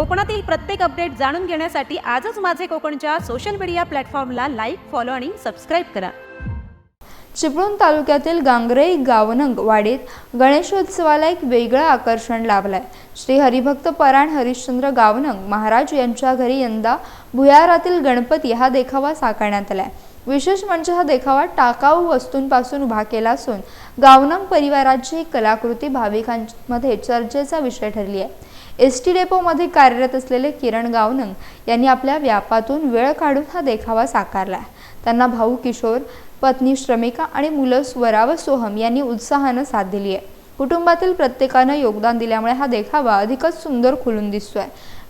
कोकणातील प्रत्येक अपडेट जाणून घेण्यासाठी आजच माझे कोकणच्या सोशल मीडिया प्लॅटफॉर्मला लाईक फॉलो आणि सबस्क्राईब करा. चिपळूण तालुक्यातील गांगरे गावनंग वाडीत गणेशोत्सवाला एक वेगळं आकर्षण लाभलंय. श्री हरिभक्त पराण हरिश्चंद्र गावनंग महाराज यांच्या घरी यंदा भुयारातील गणपती हा देखावा साकारण्यात आलाय. विशेष म्हणजे हा देखावा टाकाऊ वस्तूंपासून उभा केला असून गावनंग परिवाराची ही कलाकृती भाविकांमध्ये चर्चेचा विषय ठरली आहे एस टी डेपोमध्ये कार्यरत असलेले किरण गावनंग यांनी आपल्या व्यापातून वेळ काढून हा देखावा साकारला. त्यांना भाऊ किशोर पत्नी श्रमिका आणि मुलं स्वरा व सोहम यांनी उत्साहानं साथ दिली आहे कुटुंबातील प्रत्येकानं योगदान दिल्यामुळे हा देखावा अधिकच सुंदर खुलून दिसतोय.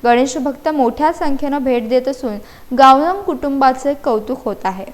गणेश भक्त मोठ्या संख्येनं भेट देत असून गावनंग कुटुंबाचे कौतुक होत आहे.